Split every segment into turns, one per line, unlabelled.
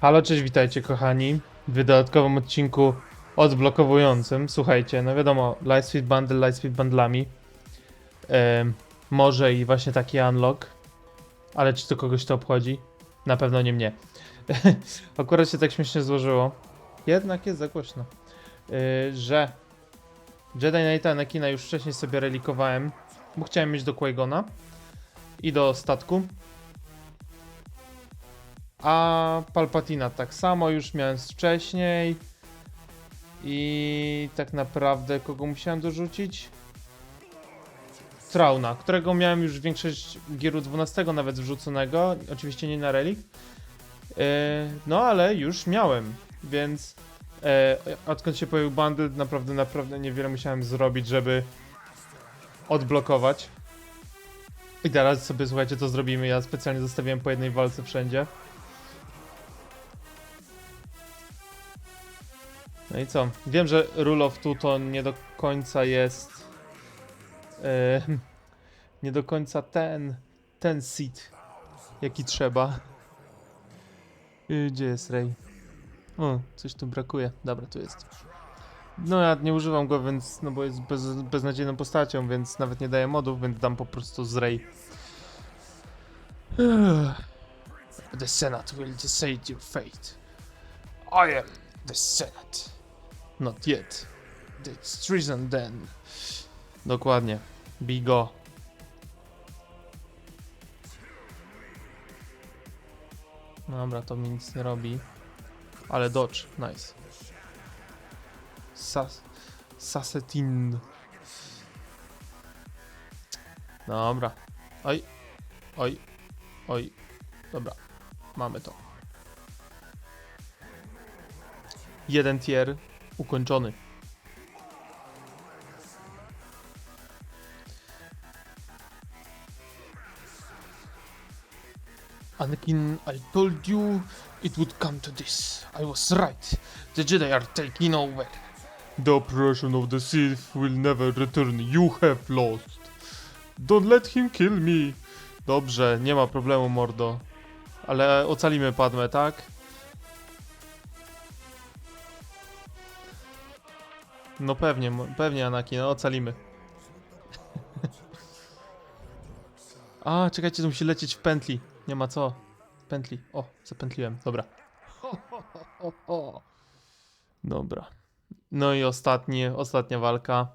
Halo, cześć, witajcie kochani w dodatkowym odcinku odblokowującym. Słuchajcie, no wiadomo, Lightspeed Bundle, Lightspeed Bundlami. Em, może i właśnie taki unlock, ale czy to kogoś to obchodzi? Na pewno nie mnie. Akurat się tak śmiesznie złożyło. Jednak jest za głośno. Yy, że Jedi Knighta Anakina już wcześniej sobie relikowałem, bo chciałem mieć do Qui-Gona i do statku. A Palpatina tak samo już miałem wcześniej. I tak naprawdę kogo musiałem dorzucić? Trauna, którego miałem już większość gieru 12 nawet wrzuconego. Oczywiście nie na relik. Yy, no ale już miałem, więc e, odkąd się pojawił bundle, naprawdę, naprawdę niewiele musiałem zrobić, żeby odblokować. I teraz sobie, słuchajcie, to zrobimy. Ja specjalnie zostawiłem po jednej walce wszędzie. No i co? Wiem, że Rule of Two to nie do końca jest. e, nie do końca ten. Ten seed, jaki trzeba. Y, Gdzie jest Ray? O, coś tu brakuje. Dobra, tu jest. No ja nie używam go, więc. No bo jest bez, beznadziejną postacią, więc nawet nie daję modów, więc dam po prostu z Ray. The Senate will decide your fate. I am the Senate. Not yet. It's treason then. Dokładnie. Bigo. Dobra, to mi nic nie robi. Ale dodge, nice. Sas... Sasetin. Dobra. Oj. Oj. Oj. Dobra. Mamy to. Jeden tier ukończony. Anakin, I told you it would come to this. I was right. The Jedi are taking over. The oppression of the Sith will never return. You have lost. Don't let him kill me. Dobrze, nie ma problemu, mordo. Ale ocalimy Padmę, tak? No pewnie, pewnie Anakin, no ocalimy. A, czekajcie, to musi lecieć w pętli. Nie ma co. Pętli. O, zapętliłem, dobra. Dobra. No i ostatnie, ostatnia walka.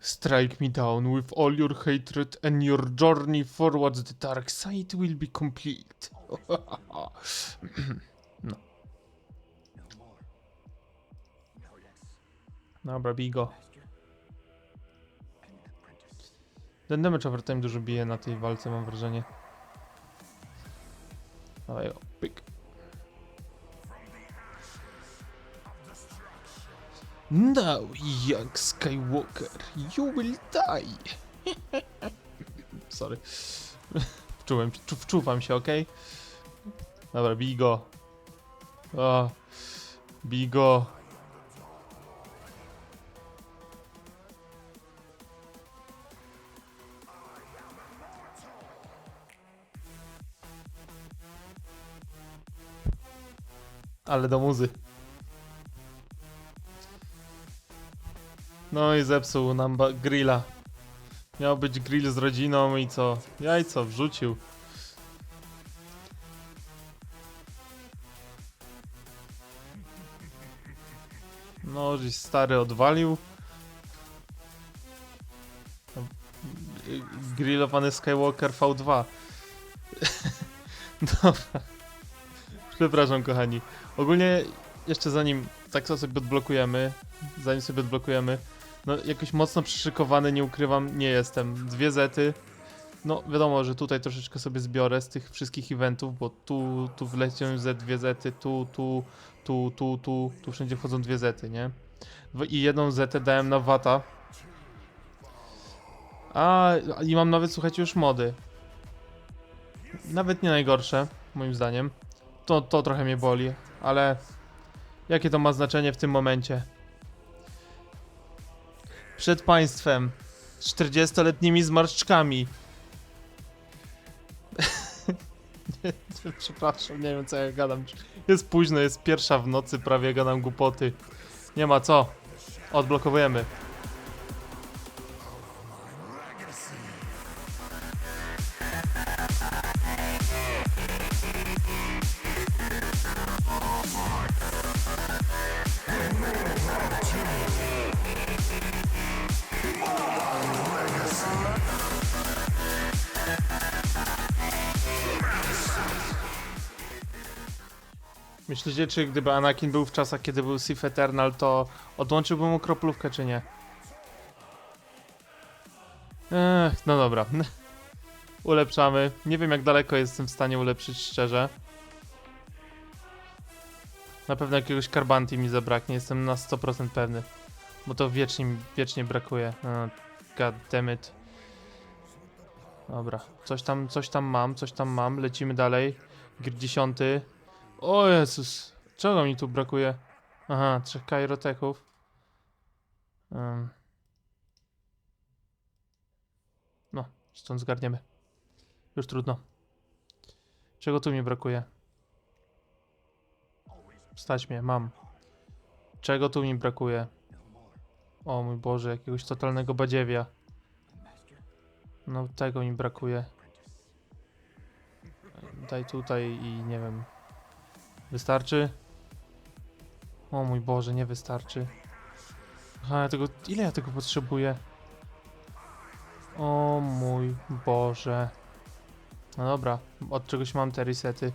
Strike me down with all your hatred and your journey forwards the dark side will be complete. Dobra, bigo. Ten damage overtime dużo bije na tej walce, mam wrażenie. Dawaj go, pyk. Now, young Skywalker, you will die. Sorry. Wczułem, wczu, wczuwam się, ok? Dobra, bigo. O, bigo. Ale do muzy. No i zepsuł nam grilla. Miał być grill z rodziną i co? Jajco wrzucił. No, żeś stary odwalił. Grillowany Skywalker V2. Dobra. Przepraszam, kochani. Ogólnie, jeszcze zanim tak sobie odblokujemy, zanim sobie odblokujemy, no jakoś mocno przyszykowany, nie ukrywam, nie jestem. Dwie zety. No wiadomo, że tutaj troszeczkę sobie zbiorę z tych wszystkich eventów, bo tu, tu wleciałem ze dwie zety, tu, tu, tu, tu, tu, tu wszędzie wchodzą dwie zety, nie? I jedną zetę dałem na wata. A, i mam nawet, słuchajcie, już mody. Nawet nie najgorsze, moim zdaniem. To, to trochę mnie boli, ale jakie to ma znaczenie w tym momencie? Przed państwem, z 40-letnimi zmarszczkami. Przepraszam, nie wiem co ja gadam. Jest późno, jest pierwsza w nocy, prawie gadam głupoty. Nie ma co. Odblokowujemy. Myślicie, czy gdyby Anakin był w czasach, kiedy był Sith Eternal, to odłączyłby mu kroplówkę, czy nie? Ech, no dobra. Ulepszamy. Nie wiem, jak daleko jestem w stanie ulepszyć, szczerze. Na pewno jakiegoś Karbanti mi zabraknie, jestem na 100% pewny. Bo to wiecznie, wiecznie brakuje. No, God damn it. Dobra, coś tam, coś tam mam, coś tam mam. Lecimy dalej. Gr 10. O Jezus, czego mi tu brakuje? Aha, trzech kairoteków. Um. No, stąd zgarniemy. Już trudno. Czego tu mi brakuje? Stać mnie, mam. Czego tu mi brakuje? O mój Boże, jakiegoś totalnego badziewia. No tego mi brakuje. Daj tutaj i nie wiem. Wystarczy? O mój Boże, nie wystarczy. Aha, ja tego, ile ja tego potrzebuję? O mój Boże. No dobra, od czegoś mam te resety.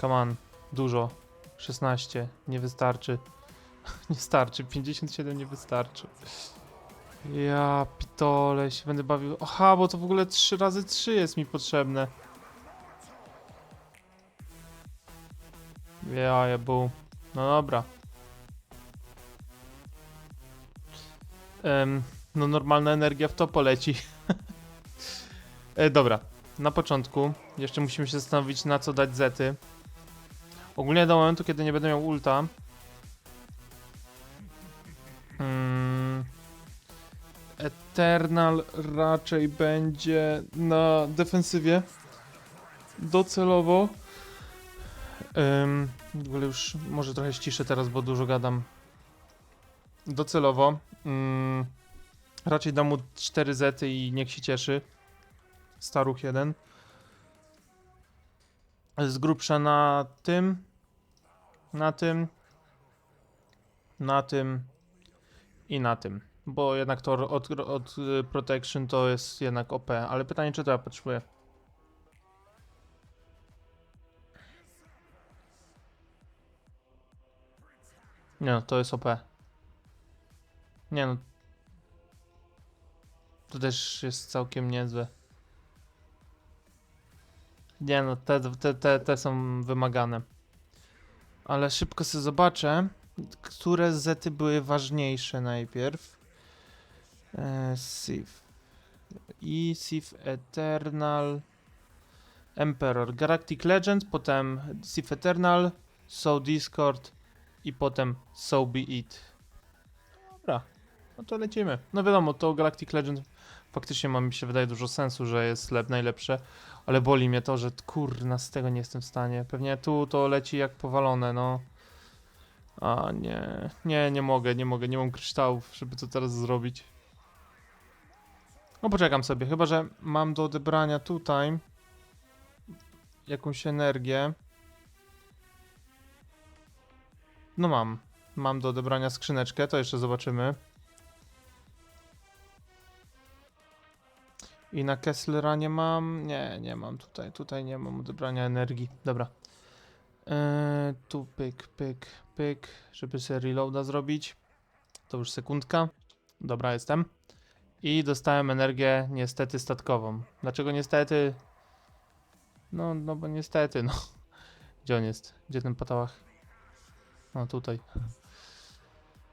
Come on, dużo. 16, nie wystarczy. nie starczy, 57 nie wystarczy. Ja pitole się będę bawił. Aha, bo to w ogóle 3 razy 3 jest mi potrzebne. Ja, był. No dobra. No normalna energia w to poleci. e, dobra, na początku jeszcze musimy się zastanowić na co dać zety. Ogólnie do momentu, kiedy nie będę miał ulta. Mm, Eternal raczej będzie na defensywie. Docelowo. Ym, w ogóle już może trochę ściszę teraz, bo dużo gadam. Docelowo. Ym, raczej dam mu 4 zety i niech się cieszy. Staruch jeden. Z grubsza na tym. Na tym. Na tym. I na tym. Bo jednak to od, od y, Protection to jest jednak OP. Ale pytanie, czy to ja potrzebuję. Nie no, to jest OP. Nie no. To też jest całkiem niezłe. Nie no, te, te, te, te są wymagane. Ale szybko sobie zobaczę, które zety były ważniejsze najpierw. E, Sith. I Sith Eternal. Emperor. Galactic Legend, potem Sith Eternal, Soul Discord i potem So Be It. Dobra, no to lecimy. No wiadomo, to Galactic Legend faktycznie ma mi się wydaje dużo sensu, że jest lep, najlepsze, ale boli mnie to, że kurna z tego nie jestem w stanie. Pewnie tu to leci jak powalone, no. A nie, nie, nie mogę, nie mogę, nie mam kryształów, żeby to teraz zrobić. No poczekam sobie, chyba że mam do odebrania tutaj jakąś energię. No mam. Mam do odebrania skrzyneczkę, to jeszcze zobaczymy. I na Kesslera nie mam. Nie, nie mam tutaj. Tutaj nie mam odebrania energii. Dobra. Eee, tu pyk, pyk, pyk, żeby sobie reloada zrobić. To już sekundka. Dobra, jestem. I dostałem energię niestety statkową. Dlaczego niestety? No, no bo niestety, no. Gdzie on jest? Gdzie ten patałach? No tutaj.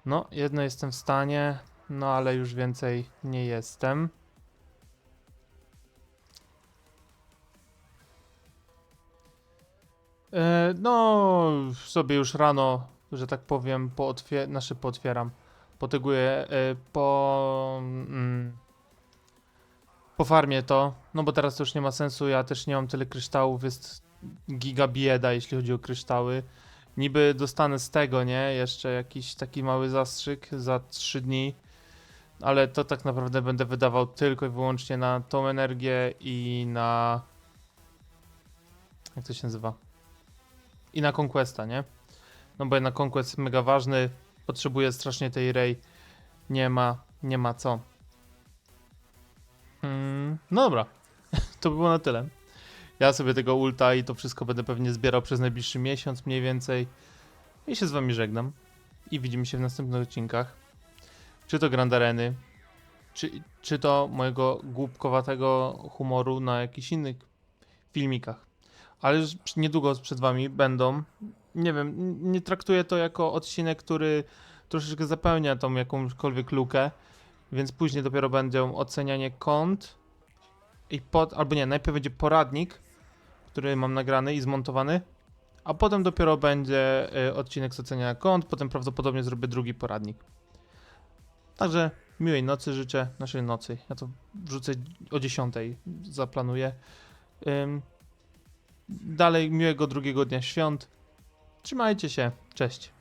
No, jedno jestem w stanie, no ale już więcej nie jestem. E, no, sobie już rano, że tak powiem, pootwie znaczy pootwieram. Potyguję, e, po... Mm, pofarmię to, no bo teraz to już nie ma sensu, ja też nie mam tyle kryształów, jest giga bieda, jeśli chodzi o kryształy. Niby dostanę z tego, nie? Jeszcze jakiś taki mały zastrzyk za 3 dni, ale to tak naprawdę będę wydawał tylko i wyłącznie na tą energię i na... Jak to się nazywa? I na Conquesta, nie? No bo jednak Conquest jest mega ważny, potrzebuję strasznie tej Ray, nie ma, nie ma co. Mm, no dobra, to by było na tyle. Ja sobie tego ulta i to wszystko będę pewnie zbierał przez najbliższy miesiąc mniej więcej. I się z wami żegnam. I widzimy się w następnych odcinkach. Czy to Grand Areny, czy, czy to mojego głupkowatego humoru na jakichś innych filmikach. Ale już niedługo przed wami będą. Nie wiem, nie traktuję to jako odcinek, który troszeczkę zapełnia tą jakąkolwiek lukę. Więc później dopiero będzie ocenianie kont. I pod, albo nie, najpierw będzie poradnik, który mam nagrany i zmontowany. A potem dopiero będzie y, odcinek z oceniania kont. Potem prawdopodobnie zrobię drugi poradnik. Także miłej nocy życzę, naszej nocy. Ja to wrzucę o 10 zaplanuję. Dalej miłego drugiego dnia świąt. Trzymajcie się. Cześć.